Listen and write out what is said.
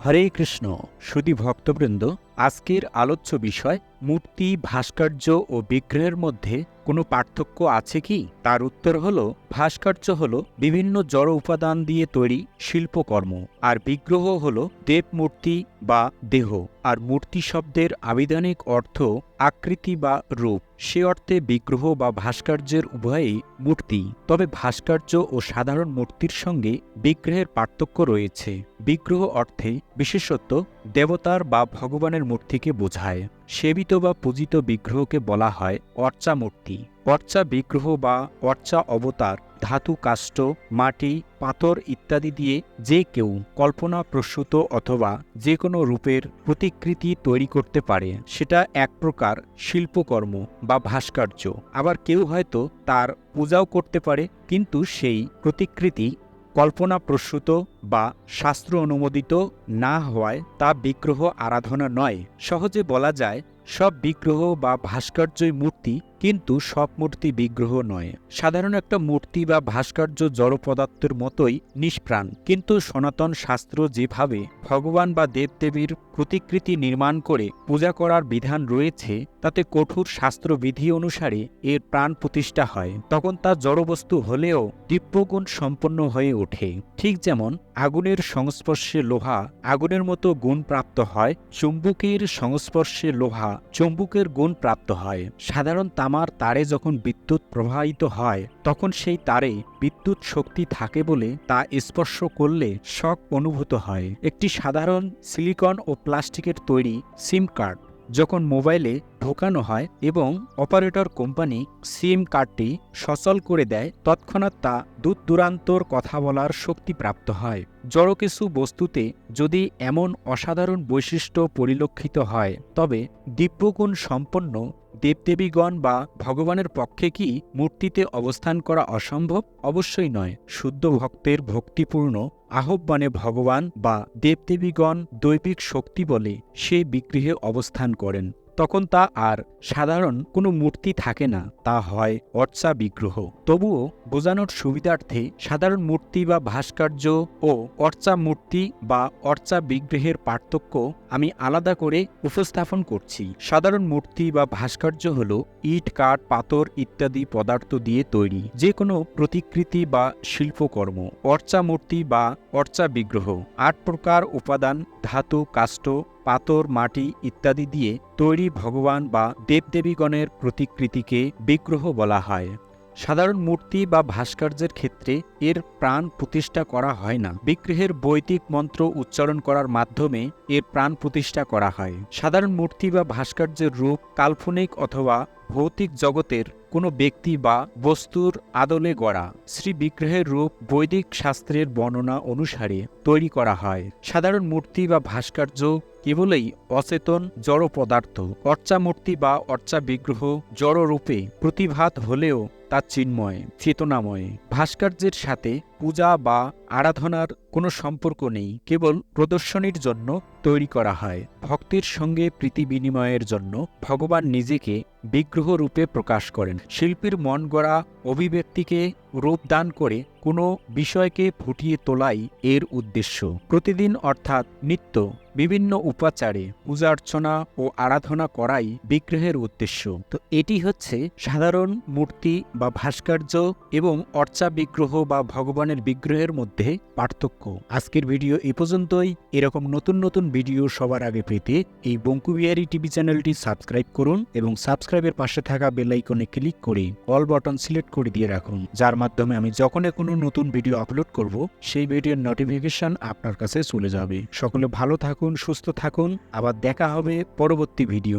হরে কৃষ্ণ সুদী ভক্তবৃন্দ আজকের আলোচ্য বিষয়, মূর্তি, ভাস্কর্য ও বিগ্রহের মধ্যে কোনো পার্থক্য আছে কি? তার উত্তর হল, ভাস্কর্য হল বিভিন্ন জড় উপাদান দিয়ে তৈরি শিল্পকর্ম, আর বিগ্রহ হল দেবমূর্তি বা দেহ, আর মূর্তি শব্দের আবিধানিক অর্থ আকৃতি বা রূপ। সে অর্থে বিগ্রহ বা ভাস্কর্যের উভয়ই মূর্তি। তবে ভাস্কর্য ও সাধারণ মূর্তির সঙ্গে বিগ্রহের পার্থক্য রয়েছে। বিগ্রহ অর্থে বিশেষত দেবতার বা ভগবানের মূর্তিকে বোঝায়। সেবিত বা পূজিত বিগ্রহকে বলা হয় অর্চা মূর্তি। অর্চা বিগ্রহ বা অর্চা অবতার, ধাতু কাষ্ঠ, মাটি, পাথর ইত্যাদি দিয়ে যে কেউ কল্পনা প্রসূত অথবা যে কোনো রূপের প্রতিকৃতি তৈরি করতে পারে। সেটা এক প্রকার শিল্পকর্ম বা ভাস্কর্য। আবার কেউ হয়তো তার পূজাও করতে পারে, কিন্তু সেই প্রতিকৃতি কল্পনা প্রসূত বা শাস্ত্র অনুমোদিত না হওয়ায় তা বিগ্রহ আরাধনা নয়। সহজে বলা যায়, সব বিগ্রহ বা ভাস্কর্যই মূর্তি কিন্তু সব মূর্তি বিগ্রহ নয়। সাধারণ একটা মূর্তি বা ভাস্কর্য জড় পদার্থের মতোই নিষ্প্রাণ। কিন্তু সনাতন শাস্ত্র যেভাবে ভগবান বা দেবদেবীর প্রতিকৃতি নির্মাণ করে পূজা করার বিধান রয়েছে, তাতে কঠোর শাস্ত্রবিধি অনুসারে এর প্রাণ প্রতিষ্ঠা হয়। তখন তা জড়বস্তু হলেও দিব্যগুণ সম্পন্ন হয়ে ওঠে। ঠিক যেমন আগুনের সংস্পর্শে লোহা আগুনের মতো গুণ প্রাপ্ত হয়, চুম্বকের সংস্পর্শে লোহা চুম্বুকের গুণ প্রাপ্ত হয়। সাধারণ তামার তারে যখন বিদ্যুৎ প্রবাহিত হয়, তখন সেই তারে বিদ্যুৎ শক্তি থাকে বলে তা স্পর্শ করলে শক অনুভূত হয়। একটি সাধারণ সিলিকন ও প্লাস্টিকের তৈরি সিম কার্ড, যখন মোবাইলে ঢোকানো হয় এবং অপারেটর কোম্পানি সিম কার্ডটি সচল করে দেয়, তৎক্ষণাৎ তা দূর দূরান্তর কথা বলার শক্তি প্রাপ্ত হয়। জড় কিছু বস্তুতে যদি এমন অসাধারণ বৈশিষ্ট্য পরিলক্ষিত হয়, তবে দিব্যগুণ সম্পন্ন দেবদেবীগণ বা ভগবানের পক্ষে কি মূর্তিতে অবস্থান করা অসম্ভব? অবশ্যই নয়। শুদ্ধ ভক্তের ভক্তিপূর্ণ আহ্বানে ভগবান বা দেবদেবীগণ দৈবিক শক্তি বলে সেই বিগৃহে অবস্থান করেন। তখন তা আর সাধারণ কোনো মূর্তি থাকে না, তা হয় অর্চা বিগ্রহ। তবুও বোঝানোর সুবিধার্থে সাধারণ মূর্তি বা ভাস্কর্য ও অর্চা মূর্তি বা অর্চা বিগ্রহের পার্থক্য আমি আলাদা করে উপস্থাপন করছি। সাধারণ মূর্তি বা ভাস্কর্য হল ইট, কাঠ, পাথর ইত্যাদি পদার্থ দিয়ে তৈরি যে কোনো প্রতিকৃতি বা শিল্পকর্ম, অর্চা মূর্তি বা অর্চা বিগ্রহ। আট প্রকার উপাদান, ধাতু, কাষ্ঠ পাথর, মাটি ইত্যাদি দিয়ে তৈরি ভগবান বা দেবদেবীগণের প্রতিকৃতিকে বিগ্রহ বলা হয়। সাধারণ মূর্তি বা ভাস্কর্যের ক্ষেত্রে এর প্রাণ প্রতিষ্ঠা করা হয় না। বিগ্রহের বৈদিক মন্ত্র উচ্চারণ করার মাধ্যমে এর প্রাণ প্রতিষ্ঠা করা হয়। সাধারণ মূর্তি বা ভাস্কর্যের রূপ কাল্পনিক অথবা ভৌতিক জগতের কোনো ব্যক্তি বা বস্তুর আদলে গড়া। শ্রী বিগ্রহের রূপ বৈদিক শাস্ত্রের বর্ণনা অনুসারে তৈরি করা হয়। সাধারণ মূর্তি বা ভাস্কর্য কেবলই অচেতন জড় পদার্থ অর্চা মূর্তি বা অর্চা বিগ্রহ জড়রূপে প্রতিভাত হলেও তা চিন্ময় চেতনাময়। ভাস্কর্যের সাথে পূজা বা আরাধনার কোনো সম্পর্ক নেই, কেবল প্রদর্শনীর জন্য তৈরি করা হয়। ভক্তির সঙ্গে প্রীতি বিনিময়ের জন্য ভগবান নিজেকে বিগ্রহ রূপে প্রকাশ করেন। শিল্পীর মন গড়া অভিব্যক্তিকে রূপদান করে কোনো বিষয়কে ফুটিয়ে তোলাই এর উদ্দেশ্য। প্রতিদিন অর্থাৎ নিত্য বিভিন্ন উপাচারে পূজা অর্চনা ও আরাধনা করাই বিগ্রহের উদ্দেশ্য। তো এটি হচ্ছে সাধারণ মূর্তি বা ভাস্কর্য এবং অর্চা বিগ্রহ বা ভগবানের বিগ্রহের মধ্যে পার্থক্য। আজকের ভিডিও এ পর্যন্তই। এরকম নতুন নতুন ভিডিও সবার আগে পেতে এই বঙ্কুবিহারি টিভি চ্যানেলটি সাবস্ক্রাইব করুন এবং সাবস্ক্রাইবের পাশে থাকা বেল আইকনে ক্লিক করে অল বাটন সিলেক্ট করে দিয়ে রাখুন। যার মাধ্যমে আমি যখনই কোনো নতুন ভিডিও আপলোড করব, সেই ভিডিওর নোটিফিকেশন আপনার কাছে চলে যাবে। সকলে ভালো থাকুন, সুস্থ থাকুন। আবার দেখা হবে পরবর্তী ভিডিও